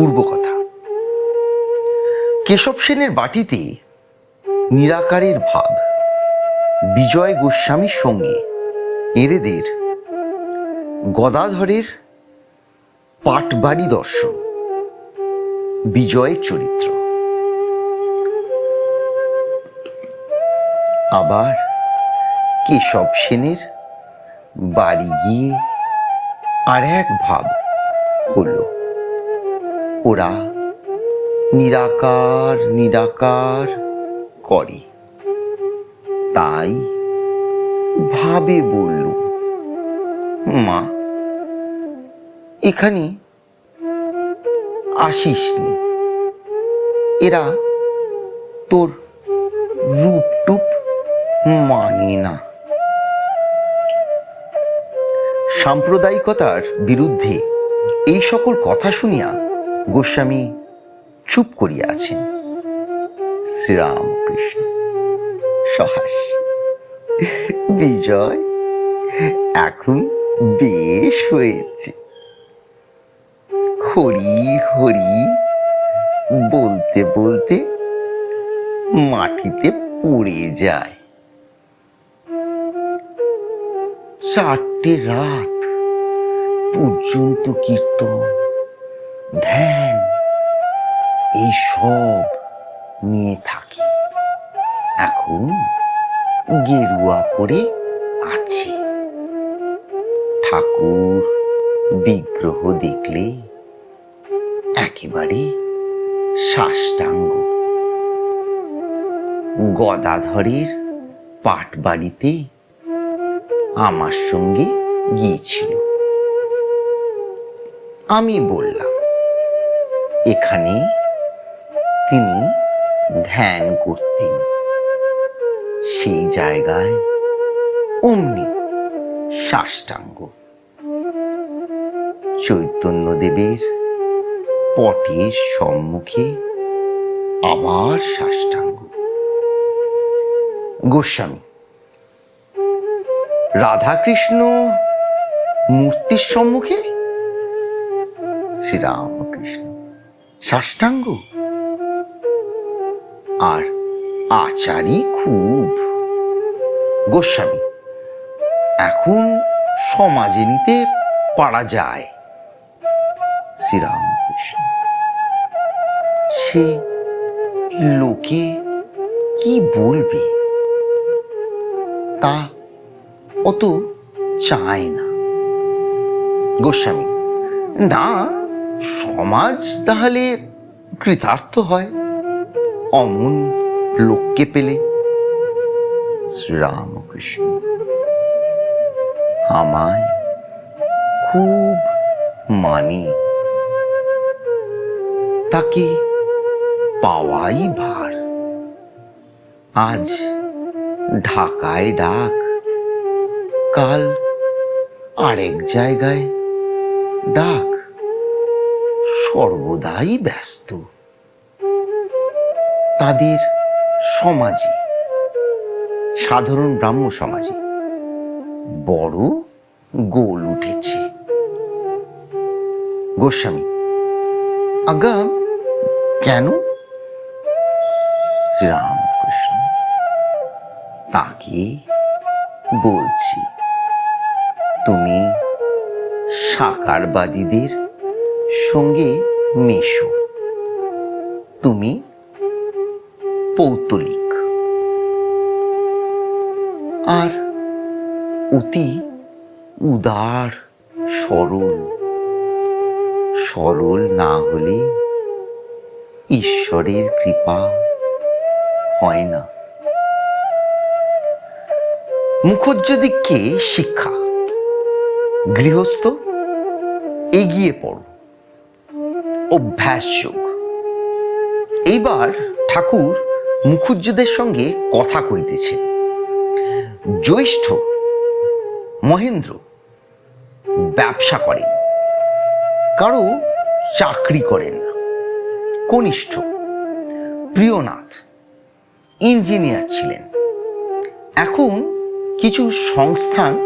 পূর্বকথা কেশব সেনের বাটিতে নিরাকারের ভাব, বিজয় গোস্বামীর সঙ্গে এরেদের গদাধরের পাটবাড়ি দর্শন, বিজয়ের চরিত্র। আবার কেশব সেনের বাড়ি গিয়ে আর এক ভাব হলো। ওরা নিরাকার নিরাকার করে। তাই ভাবে বলল, মা, এখানে আসিস এরা তোর রূপ টুপ মানে না। সাম্প্রদায়িকতার বিরুদ্ধে এই সকল কথা শুনিয়া গোস্বামী চুপ করিয়া আছেন। শ্রীরামকৃষ্ণ, সহাস। বিজয়, এখন বেশ হয়েছে। হরি হরি বলতে বলতে মাটিতে পড়ে যায়। চারটে রাত পর্যন্ত কীর্তন ধ্যান, এই সব নিয়ে থাকি। এখন গেরুয়া পরে আছে। ঠাকুর বিগ্রহ দেখলে একেবারে সাষ্টাঙ্গ। গদাধরের পাট বাড়িতে আমার সঙ্গে গিয়েছিল। আমি বললাম এখানে তিনি ধ্যান করতেন। সেই জায়গায় অমনি সাষ্টাঙ্গ। চৈতন্যদেবের পটের সম্মুখে আবার সাষ্টাঙ্গ। গোস্বামী, রাধাকৃষ্ণ মূর্তির সম্মুখে শ্রীরামকৃষ্ণ। সাষ্টাঙ্গ। আর আচারই খুব। গোস্বামী, এখন সমাজে নিতে পারা যায়। শ্রীরামকৃষ্ণ, সে লোকে কি বলবে? তা অত চায় না। গোস্বামী, না সমাজ তাহলে কৃতার্থ হয়। অমন লোককে পেলে শ্রীরামকৃষ্ণ আমায় খুব মানি। তাকে পাওয়াই ভার। আজ ঢাকায় ডাক, কাল আরেক জায়গায় ডাক। সর্বদাই ব্যস্ত। তাদের সমাজে সাধারণ ব্রাহ্ম সমাজে বড় গোল উঠেছে। গোস্বামী, আজ্ঞা, কেন? শ্রীরামকৃষ্ণ, তাকে বলছি, তুমি সাকারবাদীদের সঙ্গে মেশো। তুমি পৌতলিক। আর অতি উদার, সরল সরল না হলে ঈশ্বরের কৃপা হয় না। মুখোজ্জদিককে শিক্ষা, গৃহস্থ এগিয়ে পড়ো। অভ্যাস যোগ। এইবার ঠাকুর মুখুজ্জদের সঙ্গে কথা কইতেছে। জ্যৈষ্ঠ মহেন্দ্র ব্যবসা করেন। কারও চাকরি করেন না। কনিষ্ঠ প্রিয়নাথ ইঞ্জিনিয়ার ছিলেন। এখন কিছু সংস্থান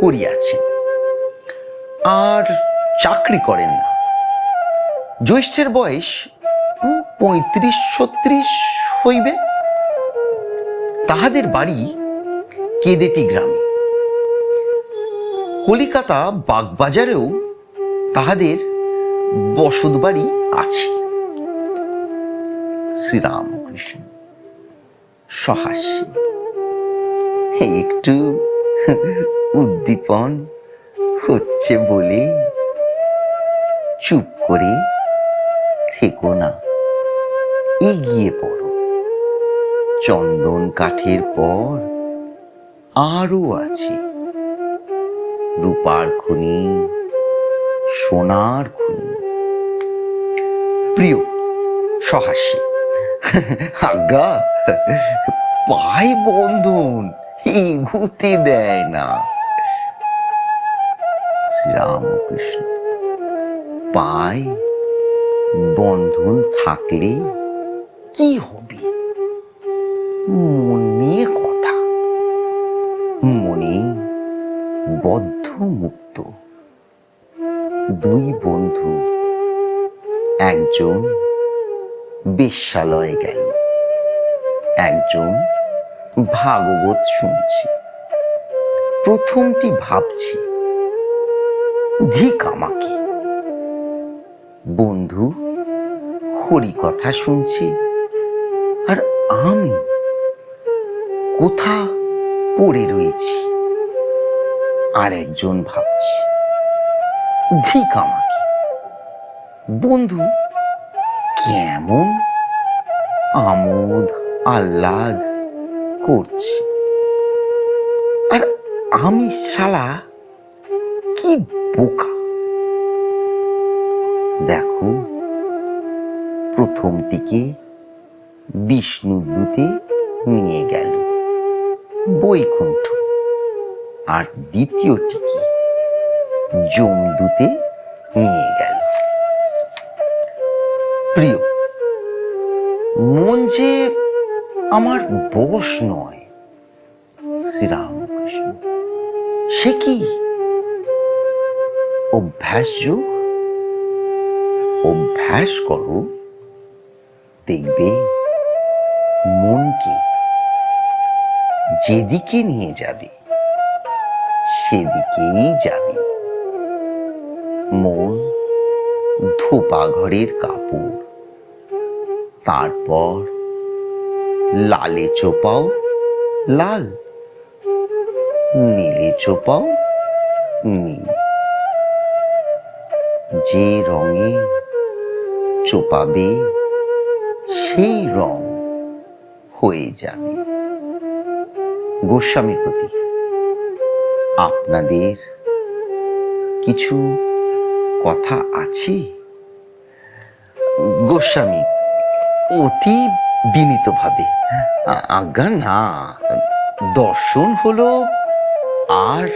করিয়াছেন। আর চাকরি করেন না। জ্যৈষ্ঠের বয়স পঁয়ত্রিশ, ছত্রিশ হইবে। তাহাদের বাড়ি কেদেটি গ্রামে? কলিকাতা বাগবাজারেও তাহাদের বসত বাড়ি আছে। শ্রীরামকৃষ্ণ সহাস্যে। একটু উদ্দীপন হচ্ছে বলে চুপ করে থেকো না। এগিয়ে পড়ো। চন্দন কাঠের পর আরও আছে। রূপার খনি, সোনার খনি। প্রিয় সহাস্যে আজ্ঞা পায় বন্ধন, এগুতে দেয় না। শ্রীরামকৃষ্ণ পায় বন্ধন থাকলে কি হবে? মন নিয়ে কথা। মনে বদ্ধ মুক্ত দুই বন্ধু, একজন বেশ্যালয়ে গেল, একজন ভাগবত শুনছি। প্রথমটি ভাবছি, ধিক আমাকে। বন্ধু, হরি কথা শুনছি। আর আমি কোথা পড়ে রয়েছি? আর একজন ভাবছি, ধিক আমাকে। বন্ধু, কেমন আমোদ, আহ্লাদ করছি। আর আমি শালা কি বোকা? দেখো প্রথমটিকে বিষ্ণুদূতে নিয়ে গেল, বৈকুণ্ঠ। আর দ্বিতীয়টিকে যমদূতে নিয়ে গেল। প্রিয়, মন যে আমার বশ নয়, শ্রীরামকৃষ্ণ, সে কি অভ্যাস যোগ অভ্যাস করো, দেখবে মনকে যেদিকে নিয়ে যাবে, সেদিকেই যাবে। মন ধোপা ঘরের কাপড়, তারপর লালে চোপাও, লাল, নীলে চোপাও, নীল। যে রঙে চোপাবে সেই রং হয়ে যাবে। গোস্বামীর প্রতি আপনাদের কিছু কথা আছে? গোস্বামী অতি বিনীতভাবে আজ্ঞা না, দর্শন হলো আর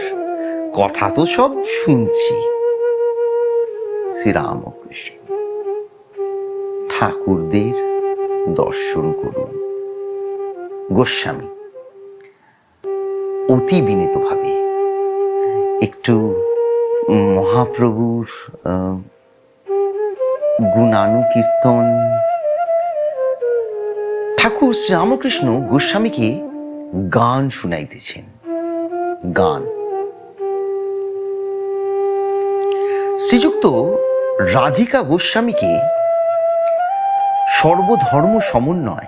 কথা তো সব শুনছি। শ্রীরামকৃষ্ণ। ঠাকুরদের দর্শন করুন। গোস্বামী, অতি বিনীতভাবে একটু মহাপ্রভুর গুণানুকীর্তন, ঠাকুর শ্রীরামকৃষ্ণ গোস্বামীকে গান শুনাইতেছেন। গান। শ্রীযুক্ত রাধিকা গোস্বামীকে সর্বধর্ম সমন্বয়,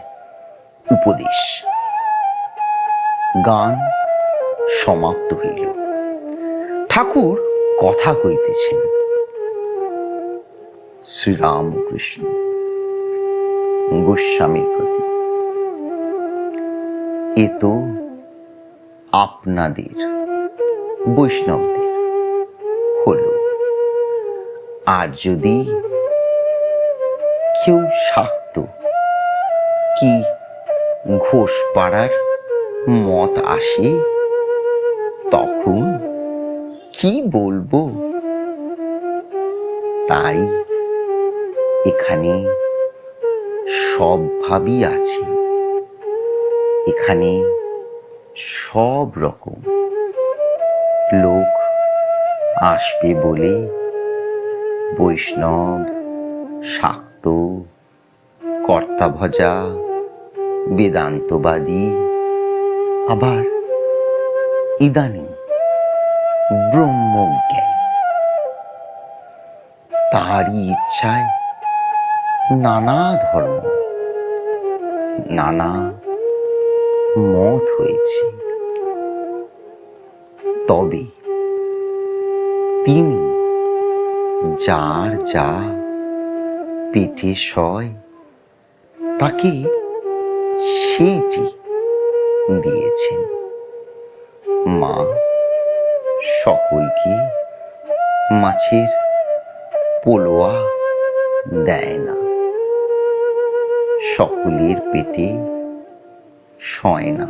উপদেশ। গান সমাপ্ত হইল। ঠাকুর কথা কইতেছেন, শ্রীরামকৃষ্ণ গোস্বামীর প্রতি। এ তো আপনাদের, বৈষ্ণবদের হলো। আর যদি কেউ শাক্ত। কি ঘোষ পাড়ার মত আসে? তখন কি বলব? তাই এখানে সব ভাবই আছে। এখানে সব রকম লোক আসবে বলে বৈষ্ণব শাক্ত কর্তাভজা বেদান্তবাদী আবার ইদানিং ব্রহ্মজ্ঞানী। তারই ইচ্ছায় নানা ধর্ম, নানা মত হয়েছে। তবে তিনি যার যা পেটে সয়, তাকে সেইটি দিয়েছেন। মা, সকলকে মাছের পোলোয়া দেয় না। সকলের পেটে সয় না।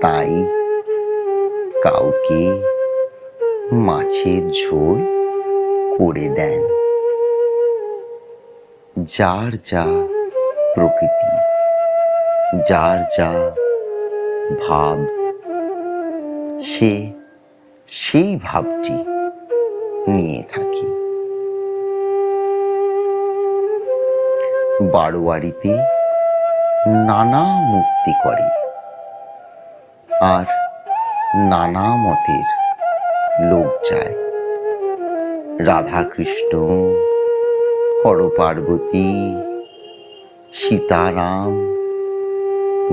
তাই কাউকে মাছের ঝোল করে দেন। যার যা প্রকৃতি, যার যা ভাব, সে সেই ভাবটি নিয়ে থাকে। বারোয়ারিতে নানা মূর্তি করে আর নানা মতের লোক যায়। রাধাকৃষ্ণ হরপার্বতী সীতারাম,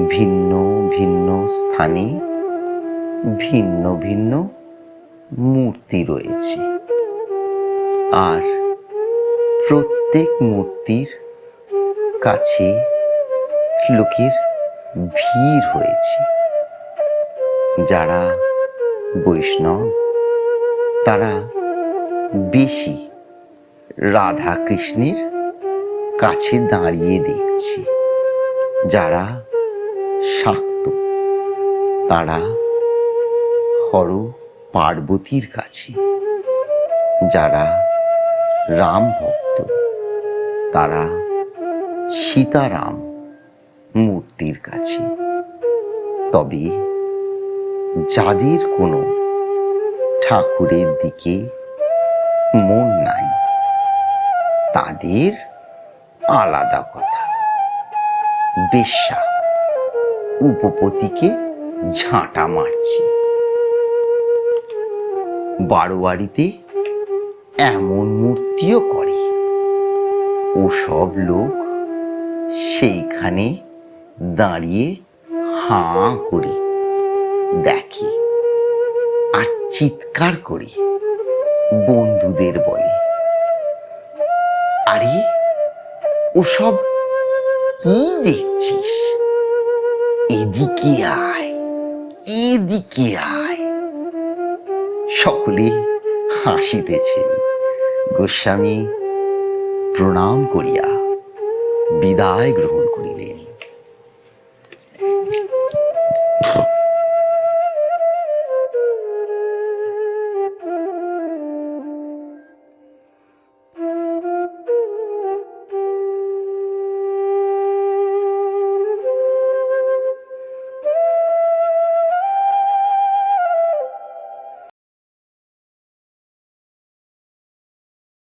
ভিন্ন ভিন্ন স্থানে ভিন্ন ভিন্ন মূর্তি রয়েছে। আর প্রত্যেক মূর্তির কাছে লোকের ভিড় হয়েছে যারা বৈষ্ণব, তারা বেশি রাধা কৃষ্ণের কাছে দাঁড়িয়ে দেখছি। যারা শাক্ত, তারা হর পার্বতীর কাছে। যারা রাম ভক্ত, তারা সীতারাম মূর্তির কাছে। তবে যাদের কোনো ঠাকুরের দিকে তাদের আলাদা কথা। বেশ্যা উপপতিকে ঝাঁটা মারছে। বারোয়ারিতে এমন মূর্তিও করে। ও সব লোক সেইখানে দাঁড়িয়ে হাঁ করে দেখে আর চিৎকার করে বন্ধুদের বলে। আরে, ওসব কি দেখছিস? এদিকে আয় এদিকে আয়। সকলে হাসিতেছে। গোস্বামী প্রণাম করিয়া বিদায় গ্রহণ করিলেন।